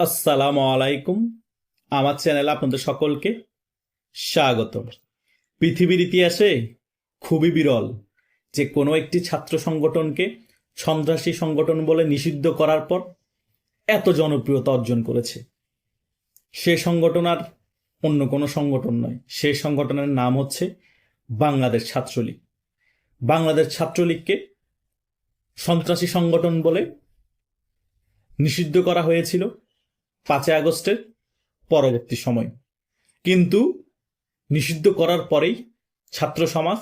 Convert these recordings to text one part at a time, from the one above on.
আসসালামু আলাইকুম। আমার চ্যানেলে আপনাদের সকলকে স্বাগত পৃথিবীর ইতিহাসে খুবই বিরল যে কোনো একটি ছাত্র সংগঠনকে সন্ত্রাসী সংগঠন বলে নিষিদ্ধ করার পর এত জনপ্রিয়তা অর্জন করেছে। সে সংগঠন আর অন্য কোনো সংগঠন নয়। সেই সংগঠনের নাম হচ্ছে বাংলাদেশ ছাত্রলীগ। বাংলাদেশ ছাত্রলীগকে সন্ত্রাসী সংগঠন বলে নিষিদ্ধ করা হয়েছিল পাঁচই আগস্টের পরবর্তী সময়। কিন্তু নিষিদ্ধ করার পরেই ছাত্র সমাজ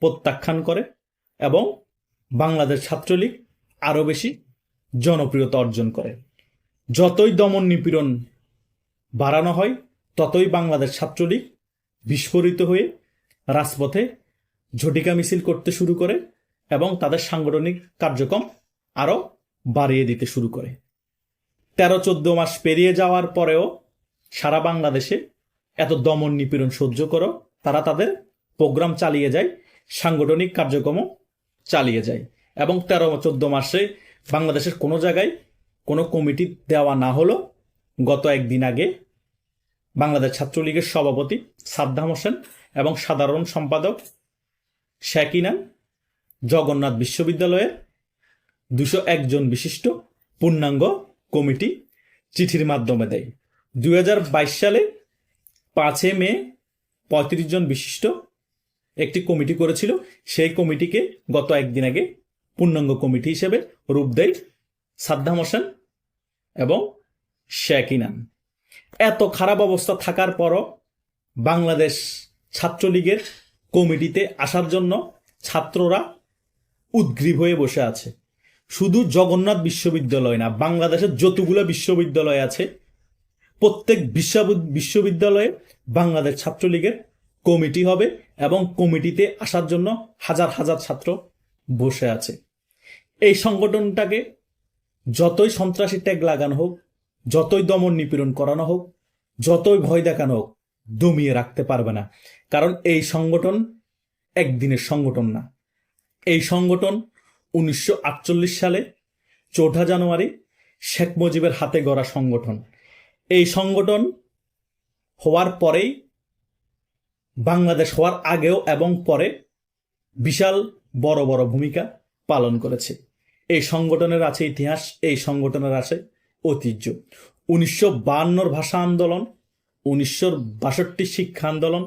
প্রত্যাখ্যান করে এবং বাংলাদেশ ছাত্রলীগ আরও বেশি জনপ্রিয়তা অর্জন করে। যতই দমন নিপীড়ন বাড়ানো হয়, ততই বাংলাদেশ ছাত্রলীগ বিস্ফোরিত হয়ে রাজপথে ঝটিকা মিছিল করতে শুরু করে এবং তাদের সাংগঠনিক কার্যক্রম আরও বাড়িয়ে দিতে শুরু করে। তেরো চোদ্দ মাস পেরিয়ে যাওয়ার পরেও সারা বাংলাদেশে এত দমন নিপীড়ন সহ্য করো, তারা তাদের প্রোগ্রাম চালিয়ে যায়, সাংগঠনিক কার্যক্রমও চালিয়ে যায় এবং তেরো চোদ্দ মাসে বাংলাদেশের কোনো জায়গায় কোনো কমিটি দেওয়া না হলো। গত একদিন আগে বাংলাদেশ ছাত্রলীগের সভাপতি সাদ্দাম হোসেন এবং সাধারণ সম্পাদক শেকিনান জগন্নাথ বিশ্ববিদ্যালয়ের দুশো একজন বিশিষ্ট পূর্ণাঙ্গ কমিটি চিঠির মাধ্যমে দেয়। দু হাজার বাইশ সালে পাঁচে মে পঁয়ত্রিশ জন বিশিষ্ট একটি কমিটি করেছিল। সেই কমিটিকে গত একদিন আগে পূর্ণাঙ্গ কমিটি হিসেবে রূপ দেয় সাদ্দাম হোসেন এবং শেখ ইনান এত খারাপ অবস্থা থাকার পরও বাংলাদেশ ছাত্রলীগের কমিটিতে আসার জন্য ছাত্ররা উদ্গ্রীব হয়ে বসে আছে। শুধু জগন্নাথ বিশ্ববিদ্যালয় না, বাংলাদেশের যতগুলো বিশ্ববিদ্যালয় আছে, প্রত্যেক বিশ্ব- বিশ্ববিদ্যালয়ে বাংলাদেশ ছাত্রলীগের কমিটি হবে এবং কমিটিতে আসার জন্য হাজার হাজার ছাত্র বসে আছে। এই সংগঠনটাকে যতই সন্ত্রাসী ট্যাগ লাগানো হোক, যতই দমন নিপীড়ন করানো হোক, যতই ভয় দেখানো হোক, দমিয়ে রাখতে পারবে না। কারণ এই সংগঠন একদিনের সংগঠন না। এই সংগঠন উনিশশো আটচল্লিশ সালে চৌঠা জানুয়ারি শেখ মুজিবের হাতে গড়া সংগঠন। এই সংগঠন হওয়ার পরেই, বাংলাদেশ হওয়ার আগেও এবং পরে বিশাল বড় বড় ভূমিকা পালন করেছে। এই সংগঠনের আছে ইতিহাস, এই সংগঠনের আছে ঐতিহ্য। উনিশশো বাহান্নর ভাষা আন্দোলন, উনিশশো বাষট্টি শিক্ষা আন্দোলন,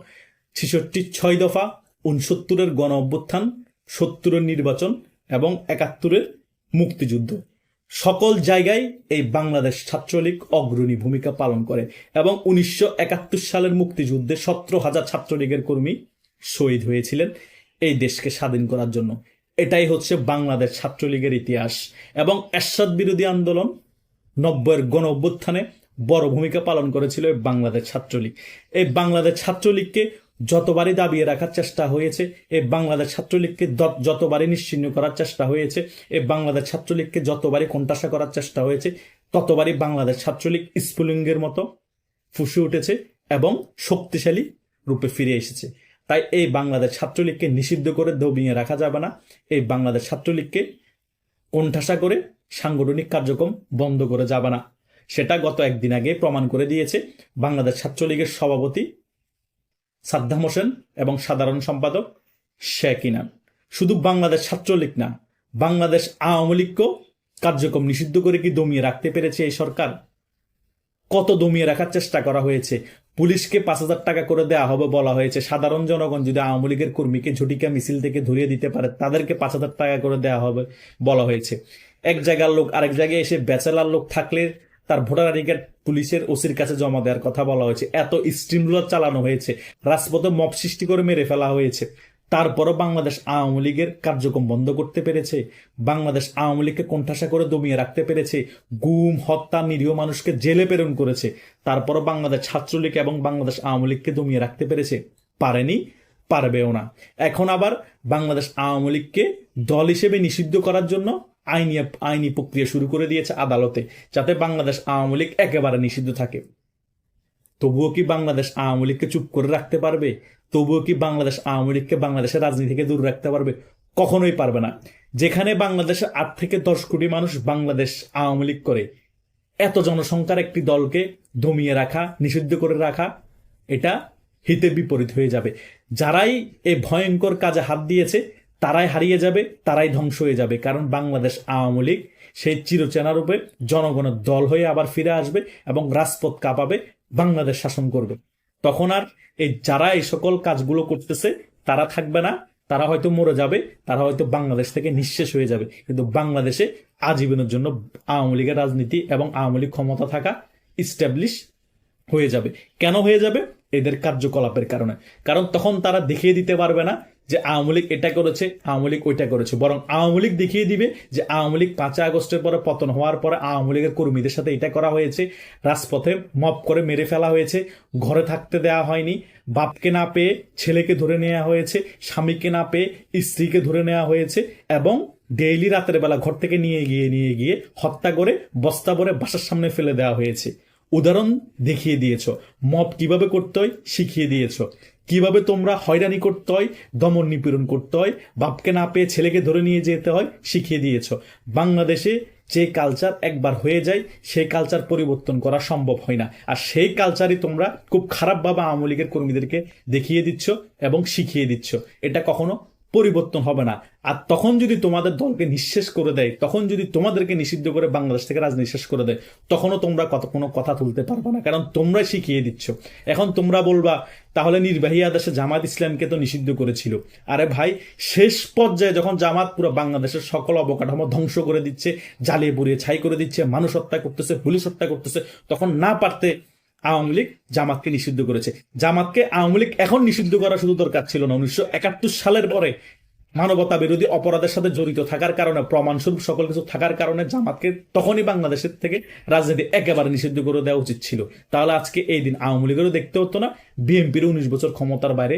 ছেষট্টি ছয় দফা উনসত্তরের গণ অভ্যুত্থান, সত্তরের নির্বাচন এবং একাত্তরের মুক্তিযুদ্ধ। সকল জায়গায় এই বাংলাদেশ ছাত্রলীগ অগ্রণী ভূমিকা পালন করে এবং উনিশশো একাত্তর সালের মুক্তিযুদ্ধে সতেরো হাজার ছাত্রলীগের কর্মী শহীদ হয়েছিলেন এই দেশকে স্বাধীন করার জন্য। এটাই হচ্ছে বাংলাদেশ ছাত্রলীগের ইতিহাস এবং এরশাদ বিরোধী আন্দোলন নব্বইয়ের গণ অভ্যুত্থানে বড় ভূমিকা পালন করেছিল বাংলাদেশ ছাত্রলীগ। এই বাংলাদেশ ছাত্রলীগকে যতবারই দাবিয়ে রাখার চেষ্টা হয়েছে এই বাংলাদেশ ছাত্রলীগকে যতবারই নিশ্চিহ্ন করার চেষ্টা হয়েছে এই বাংলাদেশ ছাত্রলীগকে যতবারই কোণঠাসা করার চেষ্টা হয়েছে, ততবারই বাংলাদেশ ছাত্রলীগ স্ফুলিঙ্গের মতো ফুসে উঠেছে এবং শক্তিশালী রূপে ফিরে এসেছে। তাই এই বাংলাদেশ ছাত্রলীগকে নিষিদ্ধ করে দবিয়ে রাখা যাবে না। এই বাংলাদেশ ছাত্রলীগকে কোণঠাসা করে সাংগঠনিক কার্যক্রম বন্ধ করে যাবে না। সেটা গত একদিন আগে প্রমাণ করে দিয়েছে বাংলাদেশ ছাত্রলীগের সভাপতি সাদ্দাম হোসেন এবং সাধারণ সম্পাদক শেখ ইনান শুধু বাংলাদেশ ছাত্রলীগ না, বাংলাদেশ আওয়ামী লীগকেও কার্যক্রম নিষিদ্ধ করে কি দমিয়ে রাখতে পেরেছে এই সরকার? কত দমিয়ে রাখার চেষ্টা করা হয়েছে? পুলিশকে পাঁচ হাজার টাকা করে দেওয়া হবে বলা হয়েছে। সাধারণ জনগণ যদি আওয়ামী লীগের কর্মীকে ঝটিকা মিছিল থেকে ধরিয়ে দিতে পারে, তাদেরকে পাঁচ হাজার টাকা করে দেওয়া হবে বলা হয়েছে। এক জায়গার লোক আরেক জায়গায় এসে ব্যাচেলার লোক থাকলে তার ভোটার আইডি কার্ড পুলিশের ওসির কাছে জমা দেওয়ার কথা বলা হয়েছে। এত স্ট্রিমরুলার চালানো হয়েছে। রাজপথে মপ সৃষ্টি করে মেরে ফেলা হয়েছে। তারপরও বাংলাদেশ আওয়ামী লীগের কার্যক্রম বন্ধ করতে পেরেছে। বাংলাদেশ আওয়ামী লীগকে কোণঠাসা করে দমিয়ে রাখতে পেরেছে। গুম, হত্যা, নিরীহ মানুষকে জেলে প্রেরণ করেছে। তারপরও বাংলাদেশ ছাত্রলীগ এবং বাংলাদেশ আওয়ামী লীগকে দমিয়ে রাখতে পেরেছে। পারেনি পারবেও না। এখন আবার বাংলাদেশ আওয়ামী লীগকে দল হিসেবে নিষিদ্ধ করার জন্য আইনি আইনি প্রক্রিয়া শুরু করে দিয়েছে আদালতে, যাতে বাংলাদেশ আওয়ামী লীগ একেবারে নিষিদ্ধ থাকে। তবুও কি বাংলাদেশ আওয়ামী লীগকে চুপ করে রাখতে পারবে? তবুও কি বাংলাদেশ আওয়ামী লীগকে বাংলাদেশের রাজনীতি থেকে দূর রাখতে পারবে? কখনোই পারবে না। যেখানে বাংলাদেশের আট থেকে দশ কোটি মানুষ বাংলাদেশ আওয়ামী লীগ করে, এত জনসংখ্যার একটি দলকে দমিয়ে রাখা, নিষিদ্ধ করে রাখা, এটা হিতে বিপরীত হয়ে যাবে। যারাই এই ভয়ঙ্কর কাজে হাত দিয়েছে, তারাই হারিয়ে যাবে, তারাই ধ্বংস হয়ে যাবে। কারণ বাংলাদেশ আওয়ামী লীগ সেই চিরচেনা রূপে জনগণের দল হয়ে আবার ফিরে আসবে এবং রাজপথ কাঁপাবে, বাংলাদেশ শাসন করবে। তখন আর এই যারা এই সকল কাজগুলো করতেছে, তারা থাকবে না, তারা হয়তো মরে যাবে, তারা হয়তো বাংলাদেশ থেকে নিঃশেষ হয়ে যাবে। কিন্তু বাংলাদেশে আজীবনের জন্য আওয়ামী লীগের রাজনীতি এবং আওয়ামী লীগ ক্ষমতা থাকা ইস্টাবলিশ হয়ে যাবে। কেন হয়ে যাবে? এদের কার্যকলাপের কারণে। কারণ তখন তারা দেখিয়ে দিতে পারবে না যে আওয়ামী লীগ এটা করেছে, আওয়ামী লীগ ওইটা করেছে। বরং আওয়ামী লীগ দেখিয়ে দিবে যে আওয়ামী লীগ পাঁচই আগস্টের পরে পতন হওয়ার পরে আওয়ামী লীগের কর্মীদের সাথে এটা করা হয়েছে। রাজপথে মপ করে মেরে ফেলা হয়েছে, ঘরে থাকতে দেওয়া হয়নি, বাপকে না পেয়ে ছেলেকে ধরে নেওয়া হয়েছে, স্বামীকে না পেয়ে স্ত্রীকে ধরে নেওয়া হয়েছে এবং ডেইলি রাতের বেলা ঘর থেকে নিয়ে গিয়ে নিয়ে গিয়ে হত্যা করে বস্তা ভরে বাসার সামনে ফেলে দেওয়া হয়েছে। উদাহরণ দেখিয়ে দিয়েছ। মপ কীভাবে করতে হয় শিখিয়ে দিয়েছ। কীভাবে তোমরা হয়রানি করতে হয়, দমন নিপীড়ন করতে হয়, বাপকে না পেয়ে ছেলেকে ধরে নিয়ে যেতে হয় শিখিয়ে দিয়েছ। বাংলাদেশে যে কালচার একবার হয়ে যায়, সেই কালচার পরিবর্তন করা সম্ভব হয় না। আর সেই কালচারই তোমরা খুব খারাপভাবে আওয়ামী লীগের কর্মীদেরকে দেখিয়ে দিচ্ছ এবং শিখিয়ে দিচ্ছ। এটা কখনো পরিবর্তন হবে না। আর তখন যদি তোমাদের দলকে নিঃশেষ করে দেয়, তখন যদি তোমাদেরকে নিষিদ্ধ করে বাংলাদেশ থেকে রাজনীতি শেষ করে দেয়, তখনও তোমরা কত কোনো কথা তুলতে পারবে না। কারণ তোমরাই শিখিয়ে দিচ্ছ। এখন তোমরা বলবা, তাহলে নির্বাহী আদেশে জামাত ইসলামকে তো নিষিদ্ধ করেছিল। আরে ভাই, শেষ পর্যায়ে যখন জামাত পুরো বাংলাদেশের সকল অবকাঠামো ধ্বংস করে দিচ্ছে, জ্বালিয়ে পুড়িয়ে ছাই করে দিচ্ছে, মানুষ হত্যা করতেছে, পুলিশ হত্যা করতেছে, তখন না পারতে আওয়ামী লীগ জামাতকে নিষিদ্ধ করেছে। জামাতকে আওয়ামী লীগ এখন নিষিদ্ধ করা শুধু দরকার ছিল না। উনিশশো একাত্তর সালের পরে মানবতা বিরোধী অপরাধের সাথে জড়িত থাকার কারণে, প্রমাণস্বরূপ সকল কিছু থাকার কারণে জামাতকে তখনই বাংলাদেশের থেকে রাজনীতি একেবারে নিষিদ্ধ করে দেওয়া উচিত ছিল। তাহলে আজকে এই দিন আওয়ামী লীগেরও দেখতে হতো না, বিএনপিরও উনিশ বছর ক্ষমতার বাইরে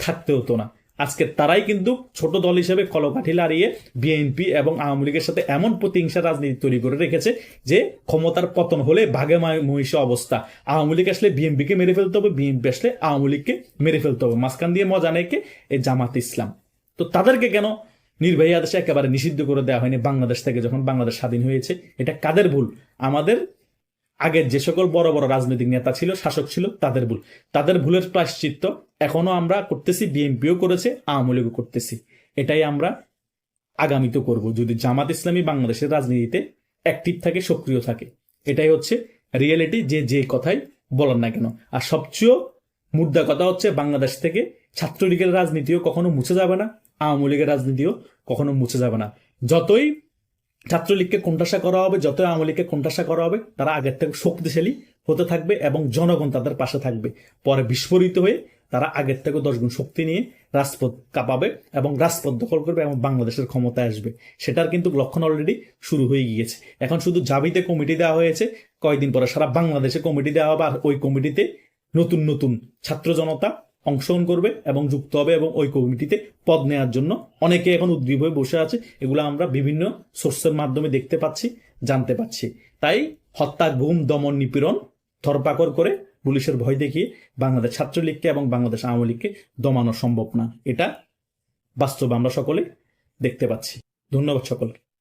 থাকতে হতো না। আজকে তারাই কিন্তু ছোট দল হিসেবে কলকাঠি লাড়িয়ে বিএনপি এবং আওয়ামী লীগের সাথে এমন প্রতিহিংসা রাজনীতি তৈরি করে রেখেছে যে ক্ষমতার পতন হলে ভাগে মহিষ অবস্থা। আওয়ামী লীগ আসলে বিএনপিকে মেরে ফেলতে হবে বিএনপি আসলে আওয়ামী লীগকে মেরে ফেলতে হবে। মাঝখান দিয়ে মজা নেই কে? এই জামাত ইসলাম। তো তাদেরকে কেন নির্বাহী আদেশে একেবারে নিষিদ্ধ করে দেওয়া হয়নি বাংলাদেশ থেকে, যখন বাংলাদেশ স্বাধীন হয়েছে? এটা কাদের ভুল? আমাদের আগের যে সকল বড় বড় রাজনৈতিক নেতা ছিল, শাসক ছিল, তাদের ভুল। তাদের ভুলের প্রায়শ্চিত্ত এখনও আমরা করতেছি, বিএনপিও করেছে, আওয়ামী লীগও করতেছি। এটাই আমরা আগামীতে করব। যদি জামাত ইসলামী বাংলাদেশের রাজনীতিতে অ্যাক্টিভ থাকে, সক্রিয় থাকে, এটাই হচ্ছে রিয়েলিটি যে যে কথাই বলেন না কেন। আর সবচেয়ে মুদ্রা কথা হচ্ছে, বাংলাদেশ থেকে ছাত্রলীগের রাজনীতিও কখনো মুছে যাবে না, আওয়ামী লীগের রাজনীতিও কখনো মুছে যাবে না। যতই ছাত্রলীগকে কোণঠাসা করা হবে, যতই আওয়ামী লীগকে কোণঠাসা করা হবে, তারা আগের থেকে শক্তিশালী হতে থাকবে এবং জনগণ তাদের পাশে থাকবে। পরে বিস্ফোরিত হয়ে তারা আগের থেকে দশগুণ শক্তি নিয়ে রাজপথ কাঁপাবে এবং রাজপথ দখল করবে এবং বাংলাদেশের ক্ষমতায় আসবে। সেটার কিন্তু লক্ষণ অলরেডি শুরু হয়ে গিয়েছে। এখন শুধু জাবিতে কমিটি দেওয়া হয়েছে, কয়েকদিন পরে সারা বাংলাদেশে কমিটি দেওয়া হবে, আর ওই কমিটিতে নতুন নতুন ছাত্র জনতা অংশগ্রহণ করবে এবং যুক্ত হবে এবং ওই কমিটিতে পদ নেওয়ার জন্য। অনেকে এখন উদ্গ্রীব হয়ে বসে আছে, এগুলো আমরা বিভিন্ন সোর্সের মাধ্যমে দেখতে পাচ্ছি, জানতে পাচ্ছি। তাই হত্যা, গুম, দমন, নিপীড়ন ধরপাকড় করে পুলিশের ভয় দেখিয়ে বাংলাদেশ ছাত্রলীগকে এবং বাংলাদেশ আওয়ামী লীগকে দমানো সম্ভব না। এটা বাস্তবে আমরা সকলে দেখতে পাচ্ছি। ধন্যবাদ সকলকে।